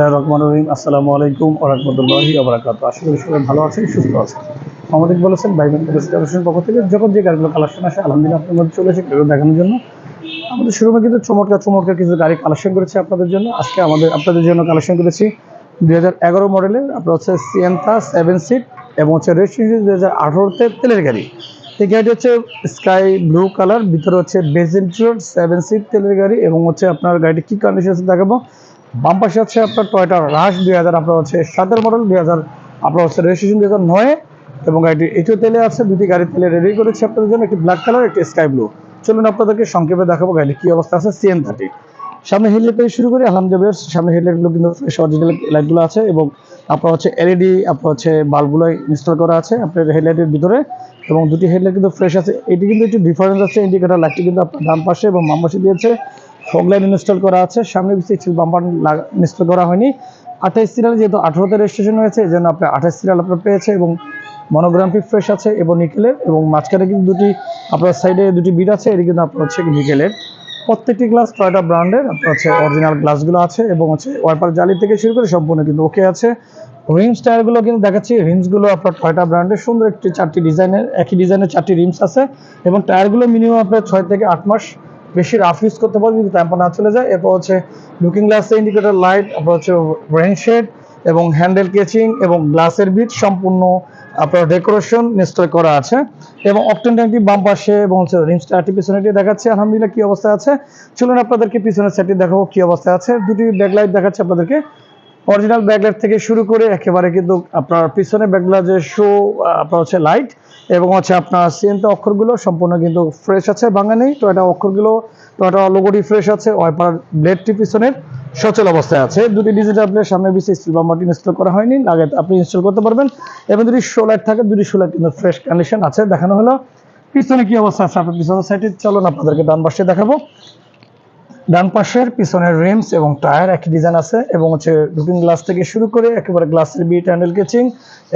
বিসমুল্লাহ রহমান রহিম। আসসালামু আলাইকুম ওরহমতুল্লাহি আবরাকাত আশা করি সবাই ভালো আছেন, সুস্থ আছেন। আমাদের বলেছেন ভাই বোন কালেকশন পক্ষ থেকে। যখন যে গাড়িগুলো কালেকশন আসে, আলহামদুলিল্লাহ আপনার মধ্যে চলে এসে দেখানোর জন্য। আমাদের শোরুমে কিন্তু চমৎকার চমৎকার কিছু গাড়ি কালেকশন করেছি আপনাদের জন্য। আজকে আমাদের, আপনাদের জন্য কালেকশন করেছি দুই হাজার এগারো মডেলের আপনার হচ্ছে সিয়েন্তা সেভেন সিট এবং হচ্ছে রেজিস্ট্রেশন দুই হাজার আঠারোতে তেলের গাড়ি। এই গাড়িটি হচ্ছে স্কাই ব্লু কালার ভিতরে হচ্ছে বেজেন্ট্রোড সেভেন সিট তেলের গাড়ি এবং হচ্ছে আপনার গাড়িটি কী কন্ডিশন দেখাবো? বাম পাশে হচ্ছে আপনার টয়টা রাশ দুই হাজার, আপনার হচ্ছে সাতের মডেল দুই হাজার, আপনার হচ্ছে রেজিস্ট্রেশন দুই হাজার নয়, এবং গাড়িটি এটিও তেলে আছে দুটি গাড়ি তেলে রেডি করেছি আপনাদের জন্য, একটি ব্ল্যাক কালার একটি স্কাই ব্লু চলুন আপনাদেরকে সংক্ষেপে দেখাবো গাড়ি কী অবস্থা আছে সিএন থার্টি সামনে হেডলাইট থেকে শুরু করি আলহামদুলিল্লাহ সামনে হেডলাইটগুলো কিন্তু অরিজিনাল লাইটগুলো আছে, এবং আপনার হচ্ছে এলইডি আপনার হচ্ছে বাল্বগুলো ইনস্টল করা আছে আপনার হেডলাইটের ভিতরে, এবং দুটি হেডলাইট কিন্তু ফ্রেশ আছে। এটি কিন্তু একটু ডিফারেন্স আছে ইন্ডিকেটার লাইটটি কিন্তু আপনার ডান পাশে এবং বাম পাশে দিয়েছে। ফগ লাইট ইনস্টল করা আছে। সামনে পিছিয়ে ছিল বাম্পার ইনস্টল করা হয়নি। আঠাইশ সিরিয়াল যেহেতু আঠারোতে রেজিস্ট্রেশন হয়েছে এই জন্য আপনার আঠাইশ সিরিয়াল আপনার পেয়েছে এবং মনোগ্রামটি ফ্রেশ আছে এবং নিকেলের এবং মাঝখানে কিন্তু দুটি, আপনার সাইডে দুটি বিট আছে, এটি কিন্তু আপনার হচ্ছে নিকেলের প্রত্যেকটি গ্লাস টয়টা ব্র্যান্ডের আপনার হচ্ছে অরিজিনাল গ্লাসগুলো আছে এবং হচ্ছে ওয়াইপার জালি থেকে শুরু করে সম্পূর্ণ কিন্তু ওকে আছে। রিমস টায়ারগুলো কিন্তু দেখাচ্ছি রিমসগুলো আপনার টয়টা ব্র্যান্ডের সুন্দর একটি চারটি ডিজাইনের একই ডিজাইনের চারটি রিমস আছে এবং টায়ারগুলো মিনিমাম আপনার ছয় থেকে আট মাস বেশি রাফ ইউজ করতে পারবে যদি টেম্পার না চলে যায়। এরপর হচ্ছে লুকিং গ্লাসে ইন্ডিকেটর লাইট তারপর হচ্ছে রেন শেড এবং হ্যান্ডেল কেচিং এবং গ্লাসের বিট সম্পূর্ণ আপনার ডেকোরেশন ইনস্টল করা আছে। এবং অপটেন ট্যাঙ্কটি বাম পাশে এবং হচ্ছে রিম স্টারটি পিছনেটি দেখাচ্ছে। আলহামদুলিল্লাহ, কি অবস্থা আছে? চলুন আপনাদেরকে পিছনের সেটটি দেখাবো, কি অবস্থা আছে। দুটি ব্যাকলাইট দেখাচ্ছে আপনাদেরকে। অরিজিনাল ব্যাকলাইট থেকে শুরু করে একেবারে কিন্তু আপনার পিছনে ব্যাকলাইট যে শো আপনার হচ্ছে লাইট এবং হচ্ছে আপনার সিএনতে অক্ষরগুলো সম্পূর্ণ কিন্তু ফ্রেশ আছে ভাঙা নেই তো এটা অক্ষরগুলো, তো এটা লোগোটি ফ্রেশ আছে ওয়াইপার ব্লেডটি পিছনের সচল অবস্থায় আছে। দুটি ডিজিটাল প্লের সামনে বিশেষ স্টিল বাম্পারটি ইনস্টল করা হয়নি, আগে আপনি ইনস্টল করতে পারবেন। এবং যদি লাইট থাকে, দুটি লাইট কিন্তু ফ্রেশ কন্ডিশন আছে, দেখানো হলো। পিছনে কি অবস্থা আছে? আপনার পিছনের সাইডে চলুন, আপনাদেরকে ডান পাশে দেখাবো। ডান পাশের পিছনের রিমস এবং টায়ার একই ডিজাইন আছে এবং হচ্ছে লুকিং গ্লাস থেকে শুরু করে একেবারে গ্লাসের বিট হ্যান্ডেল কেচিং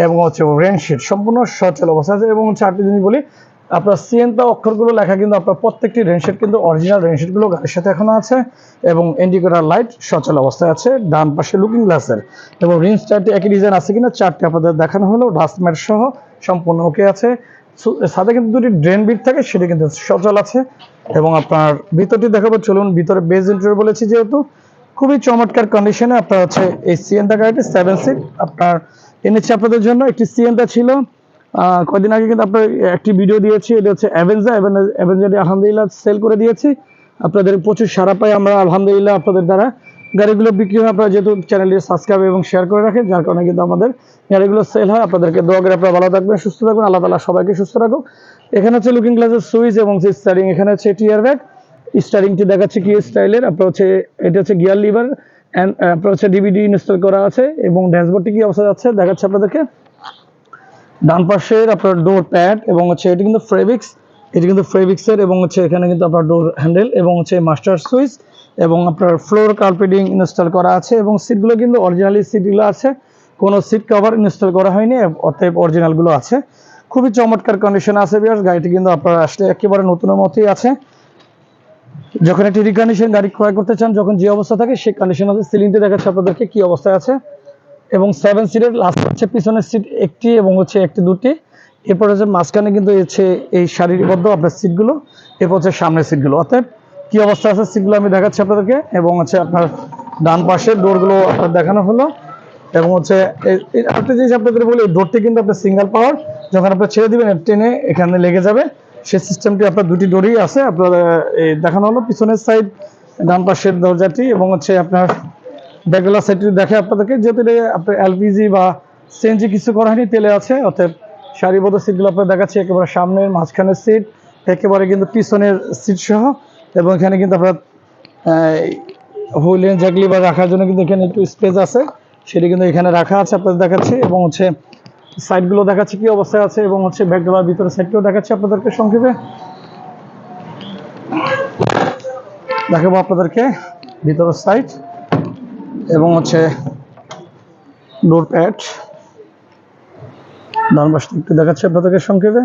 এবং হচ্ছে রেন শিট সম্পূর্ণ সচল অবস্থা আছে এবং হচ্ছে আরেকটি জিনিস বলি, আপনার সিএনটা অক্ষরগুলো লেখা কিন্তু আপনার প্রত্যেকটি রেনশেড কিন্তু অরিজিনাল রেনশেডগুলো গাড়ির সাথে এখনও আছে এবং ইন্ডিকেটার লাইট সচল অবস্থায় আছে ডান পাশে লুকিং গ্লাসের এবং রিন্স চারটি একই ডিজাইন আছে কিনা চারটি আপনাদের দেখানো হলো ডাস্টম্যাট সহ সম্পূর্ণ ওকে আছে। সাথে কিন্তু দুটি ড্রেন বিট থাকে সেটি কিন্তু সচল আছে। এবং আপনার ভিতরটি দেখাবো চলুন ভিতরে বেজ ইন্টার বলেছি যেহেতু। খুবই চমৎকার কন্ডিশনে আপনার হচ্ছে এই সিএনটা গাড়িটি সেভেন সিট আপনার এনেছি আপনাদের জন্য একটি সিএনটা ছিল। আহ, কয়দিন আগে কিন্তু আপনার একটি ভিডিও দিয়েছি এটা হচ্ছে অ্যাভেঞ্জার অ্যাভেঞ্জারটি আলহামদুলিল্লাহ সেল করে দিয়েছি। আপনাদের প্রচুর সারা পাই আমরা আলহামদুলিল্লাহ আপনাদের দ্বারা। গাড়িগুলো বিক্রি হয়, আপনারা যেহেতু চ্যানেলটি সাবস্ক্রাইব এবং শেয়ার করে রাখেন, যার কারণে কিন্তু আমাদের গাড়িগুলো সেল হয়। আপনাদেরকে দোয়া করে আপনারা ভালো থাকবেন, সুস্থ থাকবেন, আল্লাহ তালা সবাইকে সুস্থ রাখুক। এখানে হচ্ছে লুকিং গ্লাসের সুইচ এবং স্টারিং এখানে হচ্ছে টিয়ার ব্যাগ স্টারিংটি দেখাচ্ছে কি স্টাইলের আপনার হচ্ছে, এটা হচ্ছে গিয়ার লিভার অ্যান্ড আপনার হচ্ছে ডিভিডি ইনস্টল করা আছে এবং ড্যাশবোর্ডটি কি অবস্থা যাচ্ছে, দেখাচ্ছে আপনাদেরকে। ডান পাশের আপনার ডোর প্যাড এবং হচ্ছে এটি কিন্তু ফ্রেভিক্স এটি কিন্তু ফ্রেভিক্সের এবং হচ্ছে এখানে কিন্তু আপনার ডোর হ্যান্ডেল এবং হচ্ছে মাস্টার সুইচ এবং আপনার ফ্লোর কার্পেটিং ইনস্টল করা আছে এবং সিটগুলো কিন্তু অরিজিনালি সিটগুলো আছে। কোনো সিট কভার ইনস্টল করা হয়নি, অতএব অরিজিনালগুলো আছে। খুবই চমৎকার কন্ডিশন আছে বিয়ার গাড়িটি কিন্তু আপনার আসলে একেবারে নতুনের মতোই আছে। যখন একটি রিকন্ডিশন গাড়ি ক্রয় করতে চান, যখন যে অবস্থা থাকে, সেই কন্ডিশন আছে সিলিংটি দেখাচ্ছে আপনাদেরকে কি অবস্থায় আছে। এবং সেভেন সিটের লাস্ট হচ্ছে পিছনের সিট একটি এবং হচ্ছে একটি দুটি। এরপর হচ্ছে মাঝখানে কিন্তু হচ্ছে এই সারিবদ্ধ আপনার সিটগুলো এরপর হচ্ছে সামনের সিটগুলো অর্থাৎ কি অবস্থা আছে সিটগুলো আমি দেখাচ্ছি আপনাদেরকে। এবং হচ্ছে আপনার ডান পাশে ডোরগুলো আপনার দেখানো হলো। এবং হচ্ছে এই জিনিস আপনাদের বলি ডোরটি কিন্তু আপনার সিঙ্গেল পাওয়ার যখন আপনি ছেড়ে দিবেন টেনে এখানে লেগে যাবে। সেই সিস্টেমটি আপনার দুটি ডোরই আছে আপনার দেখানো হলো পিছনের সাইড ডান পাশের দরজাটি এবং হচ্ছে আপনার ব্যাকগ্লা সাইডটি দেখে আপনাদেরকে। যেহেতু আপনার এলপিজি বা সিএনজি কিছু করা হয়নি, তেলে আছে অর্থাৎ সারিবদ্ধ সিটগুলো আপনার দেখাচ্ছি, একেবারে সামনের মাঝখানের সিট একেবারে কিন্তু পিছনের সিট সহ। এবং এখানে কিন্তু আপনার হুইলেন জাগলি বা রাখার জন্য কিন্তু এখানে একটু স্পেস আছে। সেটি কিন্তু এখানে রাখা আছে আপনাদের দেখাচ্ছি এবং হচ্ছে সাইডগুলো দেখাচ্ছি কি অবস্থায় আছে এবং হচ্ছে ব্যাকডোলার ভিতরে সাইডটিও দেখাচ্ছি আপনাদেরকে সংক্ষেপে। দেখাবো আপনাদেরকে ভিতরের সাইড এবং হচ্ছে ডোর প্যাড। ডান পাশটা একটু দেখাচ্ছি আপনাদেরকে সংক্ষেপে।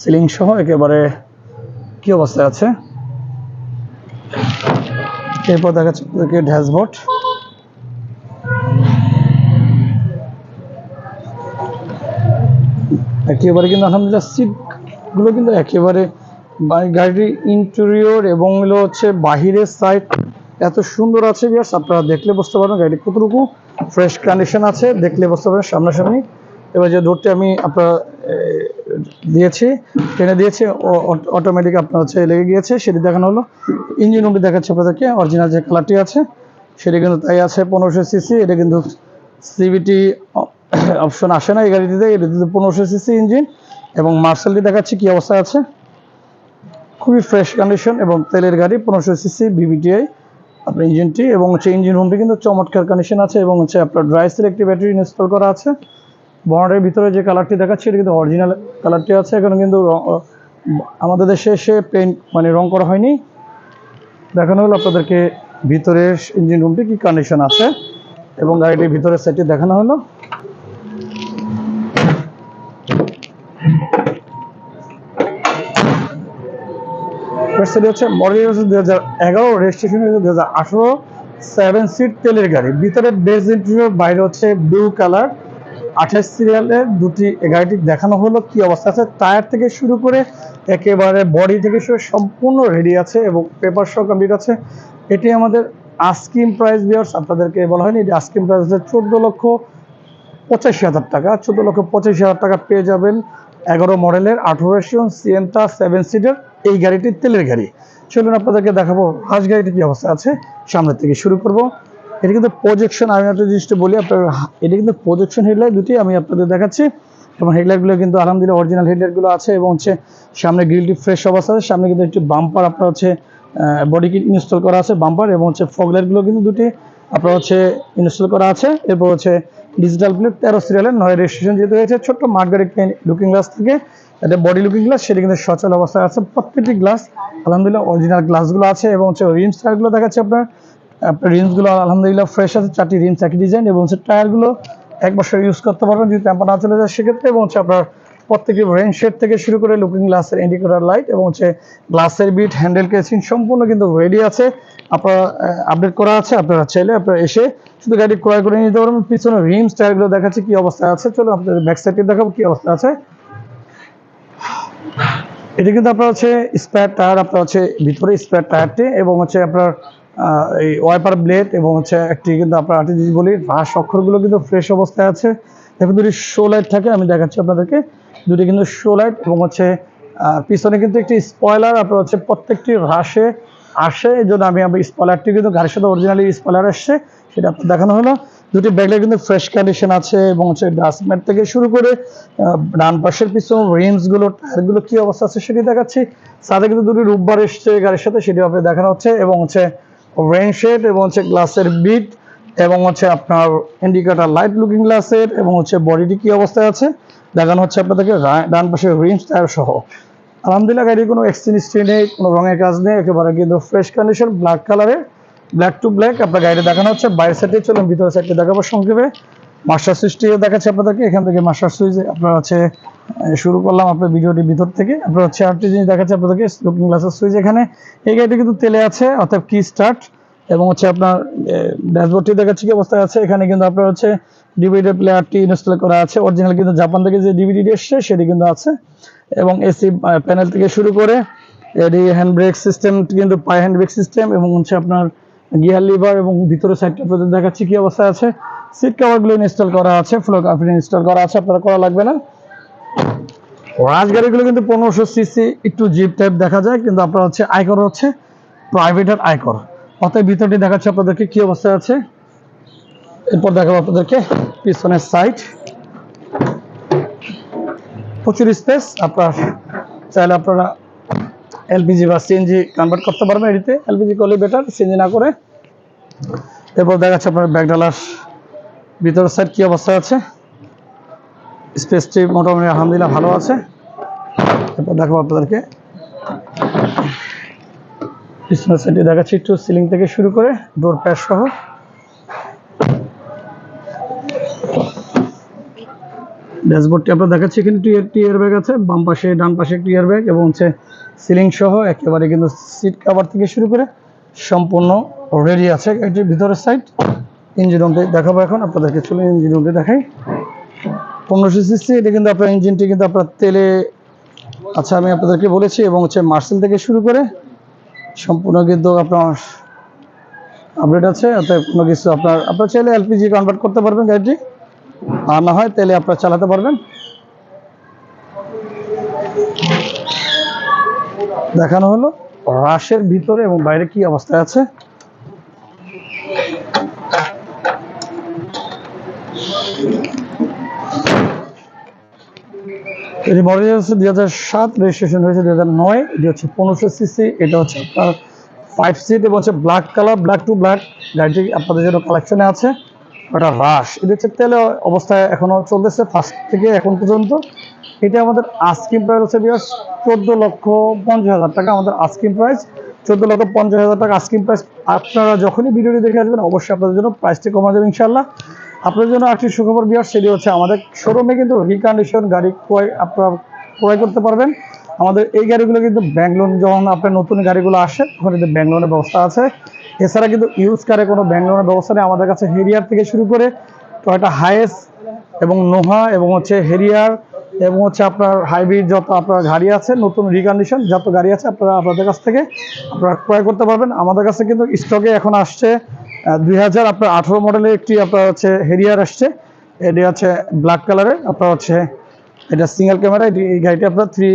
সিলিং সহ একেবারে কি অবস্থায় আছে? এরপর দেখা যাচ্ছে ড্যাশবোর্ড। একেবারে কিন্তু আলহামদুলিল্লাহ সিটগুলো কিন্তু একেবারে গাড়ির ইন্টেরিয়র এবং এগুলো হচ্ছে বাহিরের সাইড এত সুন্দর আছে বিয়ার্স আপনারা দেখলে বুঝতে পারবেন গাড়িটি কতটুকু ফ্রেশ কন্ডিশন আছে, দেখলে বুঝতে পারবেন সামনাসামনি। এবার যে ডোরটি আমি আপনারা দিয়েছি, টেনে দিয়েছি অটোমেটিক আপনার হচ্ছে লেগে গিয়েছে, সেটি দেখানো হলো। ইঞ্জিন রুমটি দেখাচ্ছে আপনাদেরকে অরিজিনাল যে কালারটি আছে, সেটি কিন্তু তাই আছে পনেরোশো সিসি এটা কিন্তু সিবিটি অপশন আসে না এই গাড়িটিতে এটিতে পনেরোশো সিসি ইঞ্জিন এবং মার্শালটি দেখাচ্ছে কি অবস্থা আছে। খুবই ফ্রেশ কন্ডিশন এবং তেলের গাড়ি, পনেরোশো সিসি বিবিটিআই আপনার ইঞ্জিনটি এবং হচ্ছে ইঞ্জিন রুমটি কিন্তু চমৎকার কন্ডিশন আছে এবং হচ্ছে আপনার ড্রাইসের একটি ব্যাটারি ইনস্টল করা আছে। বর্ডারের ভিতরে যে কালারটি দেখাচ্ছে, এটা কিন্তু অরিজিনাল কালারটি আছে। এখন কিন্তু আমাদের দেশে এসে পেন্ট মানে রং করা হয়নি। দেখানো হলো আপনাদেরকে ভিতরের ইঞ্জিন রুমটি কি কন্ডিশন আছে এবং গাড়িটির ভিতরের সেটটি দেখানো হলো। সেটি হচ্ছে মডেল হচ্ছে দুই হাজার এগারো রেজিস্ট্রেশন হচ্ছে দুই হাজার আঠারো সেভেন সিট তেলের গাড়ি। ভিতরে বেস ইন্টেরিয়র বাইরে হচ্ছে ব্লু কালার আঠাশ সিরিয়ালের দুটি গাড়িটি দেখানো হলো, কি অবস্থা আছে? টায়ার থেকে শুরু করে একেবারে বডি থেকে শুরু সম্পূর্ণ রেডি আছে এবং পেপার সহ কমপ্লিট আছে। এটি আমাদের আস্কিম প্রাইস বিয়ার্স আপনাদেরকে বলা হয়নি, এটি আস্কিম প্রাইস হচ্ছে চোদ্দ লক্ষ পঁচাশি হাজার টাকা। চোদ্দ লক্ষ পঁচাশি হাজার টাকা পেয়ে যাবেন এগারো মডেলের আঠারো রেশন সিএনটা সেভেন সিটার এই গাড়িটি তেলের গাড়ি। চলুন আপনাদেরকে দেখাবো হাঁস গাড়িটি কি অবস্থা আছে, সামনের থেকে শুরু করব। এটা কিন্তু প্রজেকশন আমি একটা জিনিসটা বলি, আপনার এটা কিন্তু প্রজেকশন হেডলাইট দুটি আমি আপনাদের দেখাচ্ছি। এবং হেডলাইটগুলো কিন্তু আলহামদুলিল্লাহ অরিজিনাল হেডলাইটগুলো আছে এবং হচ্ছে সামনে গ্রিলটি ফ্রেশ অবস্থা আছে। সামনে কিন্তু একটি বাম্পার আপনার হচ্ছে বডি কিট ইনস্টল করা আছে বাম্পার এবং হচ্ছে ফগলাইটগুলো কিন্তু দুটি আপনার হচ্ছে ইনস্টল করা আছে। এরপর হচ্ছে ডিজিটাল প্লেট তেরো সিরিয়ালের নয় রেজিস্ট্রেশন যেহেতু হয়েছে, ছোট্ট গাড়ি লুকিং গ্লাস থেকে, এটা বডি লুকিং গ্লাস সেটা কিন্তু সচল অবস্থায় আছে। প্রত্যেকটি গ্লাস আলহামদুলিল্লাহ অরিজিনাল গ্লাসগুলো আছে এবং হচ্ছে রিমস টায়ারগুলো দেখাচ্ছে আপনার। রিমসগুলো আলহামদুলিল্লাহ ফ্রেশ আছে, চারটি রিমস একই ডিজাইন এবং হচ্ছে টায়ারগুলো এক বছর ইউজ করতে পারবেন। যদি টেম্পার না চলে যায়, সেক্ষেত্রে এবং হচ্ছে আপনার প্রত্যেকটি রেন শেড থেকে শুরু করে লুকিং গ্লাসের ইন্ডিকেটর লাইট এবং হচ্ছে গ্লাসের বিট হ্যান্ডেল কেসিং সম্পূর্ণ কিন্তু রেডি আছে। আপনারা আপডেট করা আছে, আপনারা চাইলে আপনারা এসে শুধু গাড়ি ক্রয় করে নিতে পারবেন। পিছনে রিমস টায়ারগুলো দেখাচ্ছে কি অবস্থা আছে। চলো আপনাদের ব্যাক সাইডে দেখাবো কি অবস্থা আছে। এটা কিন্তু আপনার হচ্ছে স্পেয়ার টায়ার আপনার হচ্ছে ভিতরে স্পেয়ার টায়ারটি এবং হচ্ছে আপনার এই ওয়াইপার ব্লেড এবং হচ্ছে একটি কিন্তু আপনার আটি যদি বলি রাস অক্ষরগুলো কিন্তু ফ্রেশ অবস্থায় আছে। এখন দুটি শো লাইট থাকে, আমি দেখাচ্ছি আপনাদেরকে। দুটি কিন্তু শো লাইট এবং হচ্ছে পিছনে কিন্তু একটি স্পয়লার আপনার হচ্ছে প্রত্যেকটি হ্রাসে আসে। এই জন্য আমি আমি স্পয়লারটি কিন্তু গাড়ির সাথে অরিজিনালি স্পয়লার আসছে সেটা আপনার দেখানো হলো। দুটি ব্যাগলে কিন্তু ফ্রেশ কন্ডিশন আছে এবং হচ্ছে ডাস্টম্যাট থেকে শুরু করে ডান পাশের পিছন রিমসগুলো টায়ারগুলো কি অবস্থা আছে সেটি দেখাচ্ছি। সাথে কিন্তু দুটি রূপবার এসছে গাড়ির সাথে সেটি আপনার দেখানো হচ্ছে এবং হচ্ছে শেড এবং হচ্ছে গ্লাসের বিট এবং হচ্ছে আপনার ইন্ডিকেটার লাইট লুকিং গ্লাসের এবং হচ্ছে বডিটি কি অবস্থায় আছে? দেখানো হচ্ছে আপনাদেরকে ডান পাশে রিমস টায়ার সহ। আলহামদুলিল্লাহ গাড়ির কোনো এক্সচেঞ্জ হিস্ট্রি নেই, কোনো রঙের কাজ নেই, একেবারে কিন্তু ফ্রেশ কন্ডিশন ব্ল্যাক কালারের ব্ল্যাক টু ব্ল্যাক আপনার গাড়িটা দেখানো হচ্ছে, বাইরের সাইডে চলুন, ভিতরের সাইডে দেখাবো সংক্ষেপে। মাস্টার সুইচটিও দেখাচ্ছে আপনাদেরকে, এখান থেকে মাস্টার সুইচ আপনার হচ্ছে শুরু করলাম আপনার ভিডিওটি ভিতর থেকে। আপনার হচ্ছে আরেকটি জিনিস দেখাচ্ছে আপনাদেরকে লুকিং গ্লাসের সুইচ এখানে। এই গাড়িটি কিন্তু তেলে আছে, অর্থাৎ কি স্টার্ট এবং হচ্ছে আপনার ড্যাশবোর্ডটি দেখাচ্ছে কি অবস্থায় আছে। এখানে কিন্তু আপনার হচ্ছে ডিভিডি প্লেয়ারটি ইনস্টল করা আছে। অরিজিনাল কিন্তু জাপান থেকে যে ডিভিডি এসছে, সেটি কিন্তু আছে। এবং এসি প্যানেল থেকে শুরু করে, এটি হ্যান্ড ব্রেক সিস্টেম কিন্তু পায়ে হ্যান্ড ব্রেক সিস্টেম এবং হচ্ছে আপনার গিয়ার লিভার এবং ভিতরে সাইডটা দেখাচ্ছি কি অবস্থা আছে। সিট কভারগুলো ইনস্টল করা আছে ফ্লো কার্পেট ইনস্টল করা আছে, আপনারা করা লাগবে না। রাজগাড়িগুলো কিন্তু পনেরোশো সিসি একটু জিপ টাইপ দেখা যায়, কিন্তু আপনার হচ্ছে আয়কর হচ্ছে প্রাইভেটের আয়কর অতএব ভিতরটি দেখাচ্ছে আপনাদেরকে কি অবস্থায় আছে। এরপর দেখাবো আপনাদেরকে পিছনের সাইড প্রচুর স্পেস আপনার চাইলে আপনারা এলপিজি বা সিএনজি কনভার্ট করতে পারবেন এটিতে। এলপিজি করলে বেটার সিএনজি না করে। এরপর দেখাচ্ছে আপনার ব্যাগডালার ভিতরের সাইড কি অবস্থা আছে? স্পেসটি মোটামুটি আলহামদুলিল্লাহ ভালো আছে। তারপর দেখাবো আপনাদেরকে। পিছনের সাইডে দেখাচ্ছি একটু সিলিং থেকে শুরু করে ডোর প্যাচ সহ। ড্যাশবোর্ডটি আপনার দেখাচ্ছি, এখানে একটি একটি এয়ার ব্যাগ আছে। বাম পাশে, ডান পাশে একটি এয়ার ব্যাগ এবং হচ্ছে সিলিং সহ একেবারে কিন্তু সিট কাভার থেকে শুরু করে সম্পূর্ণ রেডি আছে এটির ভিতরের সাইড ইঞ্জিন রুমটি দেখাবো এখন, আপনাদেরকে চলে ইঞ্জিন রুমটি দেখাই। পনেরোশো সিসি, এটা কিন্তু আপনার ইঞ্জিনটি কিন্তু আপনার তেলে আচ্ছা আমি আপনাদেরকে বলেছি, এবং হচ্ছে মার্সেল থেকে শুরু করে সম্পূর্ণ কিন্তু আপনার আপডেট আছে, অতএব কোনো কিছু আপনার আপনার চাইলে এলপিজি কনভার্ট করতে পারবেন গাড়িটি, আর না হয় তেলে আপনার চালাতে পারবেন। দেখানো হলো রাশের ভিতরে এবং বাইরে কি অবস্থায় আছে। এটি মডেল হচ্ছে দুই হাজার সাত রেজিস্ট্রেশন হয়েছে দুই হাজার নয়, এটি হচ্ছে পনেরোশো সিসি, এটা হচ্ছে আপনার ফাইভ সিট এবং হচ্ছে black colour black to black গাড়িটি আপনাদের জন্য কালেকশনে আছে। ওটা রাশ এটা হচ্ছে তেলে অবস্থায় এখনও চলতেছে ফার্স্ট থেকে এখন পর্যন্ত। এটা আমাদের আস্কিম প্রাইস হচ্ছে বিয়াস চোদ্দ লক্ষ পঞ্চাশ হাজার টাকা। আমাদের আস্কিম প্রাইস চোদ্দ লক্ষ পঞ্চাশ হাজার টাকা। আস্কিম প্রাইস আপনারা যখনই ভিডিওটি দেখে আসবেন, অবশ্যই আপনাদের জন্য প্রাইসটি কমা যাবে ইনশাল্লাহ আপনাদের জন্য একটি সুখবর বিয়ার সেটি হচ্ছে আমাদের শোরুমে কিন্তু রিকন্ডিশন গাড়ি ক্রয় আপনারা ক্রয় করতে পারবেন। আমাদের এই গাড়িগুলো কিন্তু ব্যাংক লোন যখন আপনার নতুন গাড়িগুলো আসে, তখন কিন্তু ব্যাংক লোনের ব্যবস্থা আছে। এছাড়া কিন্তু ইউজ কারে কোনো ব্যাংক লোনের ব্যবস্থা নেই। আমাদের কাছে হেরিয়ার থেকে শুরু করে টয়টা হায়েস এবং নোহা এবং হচ্ছে হেরিয়ার এবং হচ্ছে আপনার হাইব্রিড যত আপনার গাড়ি আছে, নতুন রিকন্ডিশন যত গাড়ি আছে, আপনারা আপনাদের কাছ থেকে আপনারা ক্রয় করতে পারবেন। আমাদের কাছে কিন্তু স্টকে এখন আসছে দুই হাজার আপনার আঠারো মডেলের একটি আপনার হচ্ছে হেরিয়ার আসছে। এটি হচ্ছে ব্ল্যাক কালারের আপনার হচ্ছে এটা সিঙ্গেল ক্যামেরা এটি এই গাড়িটি আপনার থ্রি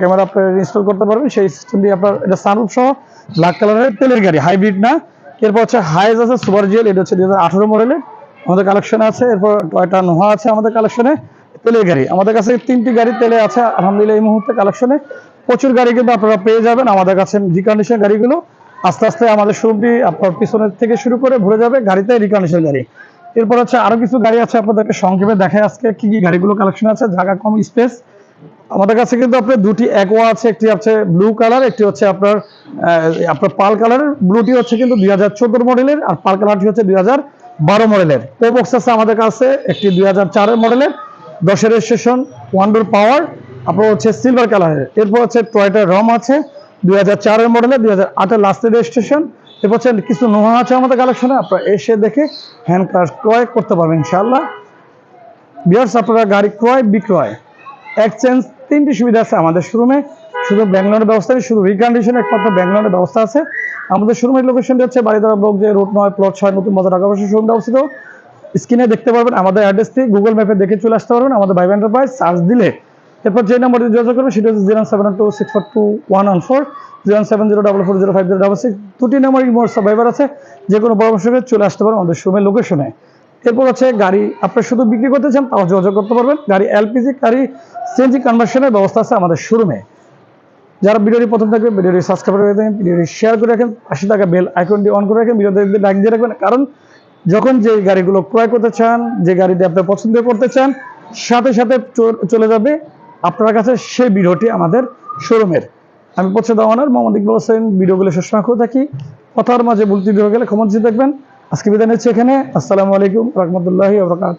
ক্যামেরা আপনার ইনস্টল করতে পারবেন। সেই সিস্টেম দিয়ে আপনার এটা সানরুফ সহ ব্ল্যাক কালারের তেলের গাড়ি হাইব্রিড না। এরপর হচ্ছে হাইজ আছে সুপার জিএল এটা হচ্ছে দুই হাজার আঠারো মডেলের আমাদের কালেকশনে আছে, এরপর টয়টা নোহা আছে আমাদের কালেকশনে তেলের গাড়ি। আমাদের কাছে তিনটি গাড়ি তেলে আছে, আলহামদুলিল্লাহ এই মুহূর্তে কালেকশনে প্রচুর গাড়ি কিন্তু আপনারা পেয়ে যাবেন আমাদের কাছে রিকন্ডিশন গাড়িগুলো আস্তে আস্তে আমাদের শোরুমটি আপনার পিছনের থেকে শুরু করে ভরে যাবে গাড়িতে রিকন্ডিশন গাড়ি। এরপর হচ্ছে আরও কিছু গাড়ি আছে আপনাদেরকে সংক্ষেপে দেখায় আজকে কি কি গাড়িগুলো কালেকশন আছে, জায়গা কম স্পেস আমাদের কাছে কিন্তু আপনার দুটি অ্যাকোয়া আছে, একটি হচ্ছে ব্লু কালার একটি হচ্ছে আপনার আপনার পাল কালারের ব্লুটি হচ্ছে কিন্তু দুই হাজার চোদ্দোর মডেলের আর পাল কালারটি হচ্ছে দুই হাজার বারো মডেলের পোবক্স আছে আমাদের কাছে, একটি দুই হাজার চারের মডেলের দশের রেজিস্ট্রেশন ওয়ান্ডোর পাওয়ার আপনার হচ্ছে সিলভার কালারের এরপর হচ্ছে টয়টা রম আছে দুই হাজার মডেলের দুই হাজার আটের লাস্টের রেজিস্ট্রেশন এরপর হচ্ছে কিছু নোহা আছে আমাদের কালেকশনে আপনারা এসে দেখে হ্যান্ড ক্রাশ ক্রয় করতে পারবেন, ইনশাআল্লাহ। বিয়ার্স আপনারা গাড়ি ক্রয়, বিক্রয় এক্সচেঞ্জ তিনটি সুবিধা আছে আমাদের শোরুমে শুধু ব্যাঙ্গলোরের ব্যবস্থা নেই, শুধু রিকন্ডিশন একমাত্র ব্যাঙ্গলোরের ব্যবস্থা আছে। আমাদের শোরুমের লোকেশনটি হচ্ছে বাড়িদারা ব্লক যে রোড নয় প্লট ছয়, নতুন বাজার ঢাকা বাসের শোরুমটা অবস্থিত। স্ক্রিনে দেখতে পারবেন আমাদের অ্যাড্রেসটি গুগল ম্যাপে দেখে চলে আসতে পারবেন। আমাদের ভাইব এন্টারপ্রাইজ সার্চ দিলে এরপর যে নাম্বারটি যোগাযোগ করবেন সেটা হচ্ছে zero seven two six four two one one four zero seven zero double four zero five zero double six দুটি নাম্বার মোট সার্ভাইভার আছে যে কোনো পরামর্শ করে চলে আসতে পারেন আমাদের শোরুমের লোকেশনে এরপর হচ্ছে গাড়ি আপনি শুধু বিক্রি করতে চান, তাও যোগাযোগ করতে পারবেন। গাড়ি এলপিজি গাড়ি সিএনজি কনভার্সনের ব্যবস্থা আছে আমাদের শোরুমে যারা ভিডিওটি প্রথম থাকবে ভিডিওটি সাবস্ক্রাইব করে রাখবেন ভিডিওটি শেয়ার করে রাখেন আশি টাকা বেল আইকনটি অন করে রাখেন ভিডিওতে লাইক দিয়ে রাখবেন। কারণ যখন যে গাড়িগুলো ক্রয় করতে চান, যে গাড়িটি আপনি পছন্দ করতে চান, সাথে সাথে চলে যাবে আপনার কাছে সে ভিডিওটি আমাদের শোরুমের। আমি পৌঁছে দেওয়ানার মোহাম্মদ ইকবাল হোসেন, ভিডিওগুলো সবসময় করে থাকি। কথার মাঝে ভুল ত্রুটি হয়ে গেলে ক্ষমা দেখবেন। আজকে বিদায় নিচ্ছি এখানে। আসসালামু আলাইকুম রহমতুল্লাহি আবরকাত